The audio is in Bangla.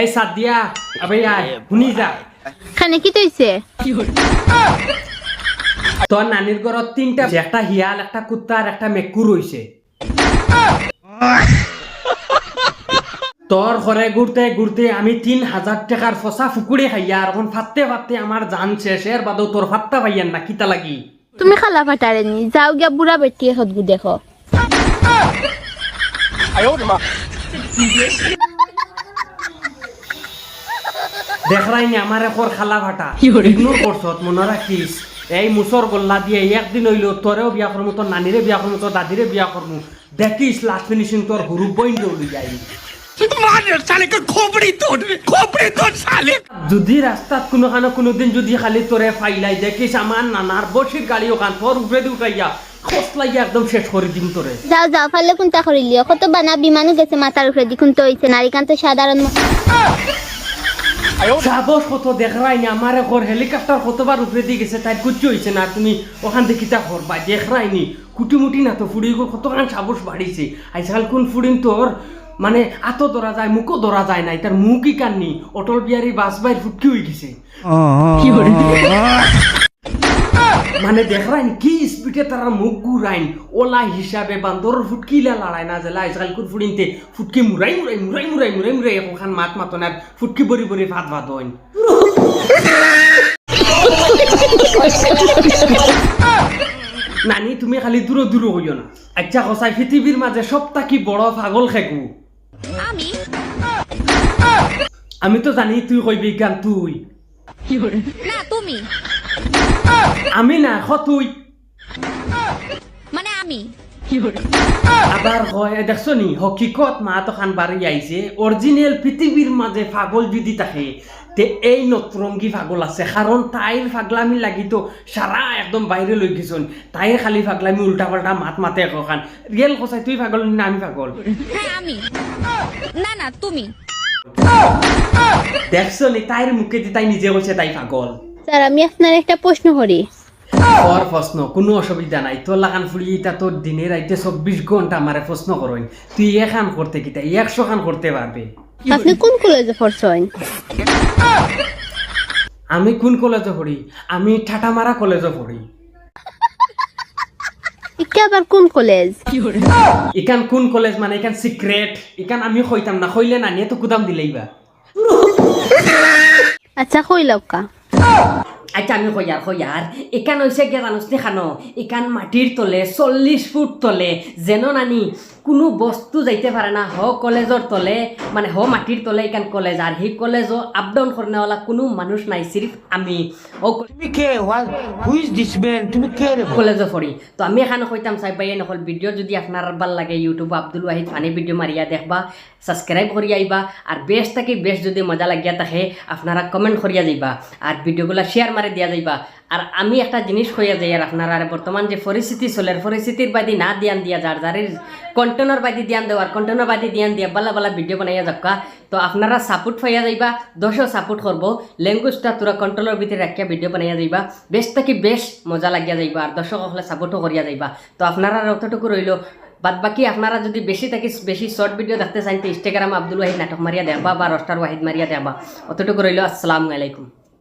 এই সাদিয়া আবে আয় শুনি যা। খানে কি তৈছে? তোর নানির ঘরত তিনটা একটা হিয়াল একটা কুত্তা আর একটা মেকুর হইছে তোর ঘরে ঘুরতে ঘুরতে আমি তিন হাজার টাকার ফসা ফুকুড়ে খাইয়া আর এখন ফাটতে ফাটতে আমার জান শেষ এর বাদেও তোর ফাটতা পাইয়ান না কিতা লাগি। তুমি খালা ফাটারে নি যাও গিয়া বুড়া বেটিয়ে সদগু দেখো। দেখরাই নি আমার একর খালা ফাটা ইগনোর করছত মনে রাখিস এই মুসর গোল্লা দিয়ে একদিন হইল তোরেও বিয়া করমু তোর নানিরে বিয়া করমু তোর দাদিরে বিয়া করমু দেখিস লাস্ট ফিনিশিং তোর হুরু বইন দৌড়ি যাই যদি রাস্তাত কোনো খানো কোনোদিন যদি খালি তোরে ফাইলাই দেখিস আমার নানার বসির গাড়ি ওখান তোর উপরে দি উঠাইয়া খোস লাগিয়া একদম শেষ করে দিম তোরে যাও যাও ফালে কোনটা করিলিও কত বানা বিমানও গেছে মাথার উপরে দিকুন তো হইছে নারিকান তো সাধারণ সাবস কত দেখরাই নি আমার ঘর হেলিকপ্টার কতবার উপরে দিয়ে গেছে তাই কুচি হয়েছে না তুমি ওখান থেকে তা বা দেখরাই নি। কুটিমুটি না তো ফুড়ি গো কতখান সাবস বাড়িছে আজকাল কোন ফুড়িন তোর মানে আতো ধরা যায় মুখও ধরা যায় নাই তার মুখই কাননি অটল বিহারী বাস বাইর ফুটকি হয়ে গেছে। মানে দেখরাইন কি স্পিডে তারা মুখ ঘুরাইন? ওলা হিসাবে বান্দর ফুটকিলা লড়াই না জেলা আজকাল কোন ফুড়িনতে ফুটকি মুরাই মুরাই মুরাই মুরাই মুরাই মুরাই এখন মাত মাতন আর ফুটকি বরি বরি ভাত ভাত হইন নানি তুমি খালি দূর দূর হইও না। আচ্ছা কসাই পৃথিবীর মাঝে সবটা কি বড় পাগল খেকু? আমি? আমি তো জানি তুই কইবি গান তুই। না তুমি? আমি না খ তুই। মানে আমি। আবার হয় দেখছ নি হকিকত মা তো খান বাড়ি আইছে অরিজিনাল পৃথিবীর মাঝে পাগল যদি থাকে তে এই নতরঙ্গি পাগল আছে। কারণ তাইর পাগলামি লাগি তো সারা একদম বাইরে লই গেছন তাইর খালি পাগলামি উল্টা পাল্টা মাত মাতে এখন রিয়েল কসাই তুই পাগল না আমি পাগল হ্যাঁ আমি। না না তুমি। দেখছ নি তাইর মুখে দি তাই নিজে কইছে তাই পাগল স্যার আমি আপনার একটা প্রশ্ন করি। ওর প্রশ্ন কোনো অসুবিধা নাই। তোর লাগান ফুড়ি এটা তোর দিনে রাইতে চব্বিশ ঘণ্টা আমারে প্রশ্ন করইন তুই এখান করতে কিতা? একশো খান করতে পারবে। আপনি কোন কলেজে পড়ছেন? আমি কোন কলেজে পড়ি? আমি ঠাটামারা কলেজে পড়ি। ইকে আবার কোন কলেজ ইকান কোন কলেজ মানে ইকান সিক্রেট ইকান আমি কইতাম না কইলে না নিয়ে তো কুদাম দিলেইবা আচ্ছা কই লক্কা আচ্ছা আমি কইয়ার কইয়ার এখান হয়েছে গে জানুস নি খানো ইকান মাটির তলে, চল্লিশ ফুট তলে, যেন নানি কোনো বস্তু যাইতে পারে না। হ কলেজর তলে মানে হ মাটির তলে ইকান কলেজ আর সেই কলেজও আপ ডাউন করনেওয়ালা কোনো মানুষ নাই সিরিফ আমি। ও তুমি কে? is this man? তুমি কে কলেজে তো আমি এখানে কইতাম চাই পাই নকল ভিডিও যদি আপনার ভালো লাগে YouTube Abdul Wahid funny video মারিয়া দেখবা সাবস্ক্রাইব করিয়া আইবা আর বেশ থাকি বেশ যদি মজা লাগিয়া থাকে আপনারা কমেন্ট করিয়া যাইবা আর ভিডিওগুলো শেয়ার মারি দিয়া যাইবা। আর আমি একটা জিনিস কইয়া যাই আর আপনারা আর বর্তমান যে পরিস্থিতি চলে পরিস্থিতির বাদি না দিয়ান দিয়া যার, যারের কন্টেনার বাদি দিয়ান দেওয়ার কন্টেনার বাদি দিয়ান দিয়া বালা বালা ভিডিও বানাইয়া যাক্কা তো আপনারা সাপোর্ট পাইয়া যাইবা দশও সাপোর্ট করব। ল্যাঙ্গুয়েজটা তোরা কন্ট্রোলের ভিতরে রাখিয়া ভিডিও বানাইয়া যাইবা। বেশ থাকি বেশ মজা লাগিয়া যাইবা, আর দর্শক হলে সাপোর্টও করিয়া যাইবা। তো আপনারা অতটুকু রইল। বাদ বাকি আপনারা যদি বেশি থাকি, বেশি শর্ট ভিডিও দেখতে চান, তো ইনস্টাগ্রাম আব্দুল ওয়াহিদ নাটক মারিয়া দেখবা বা রস্টার ওয়াহিদ মারিয়া দেখবা অতটুকু রইল, আসসালামু আলাইকুম।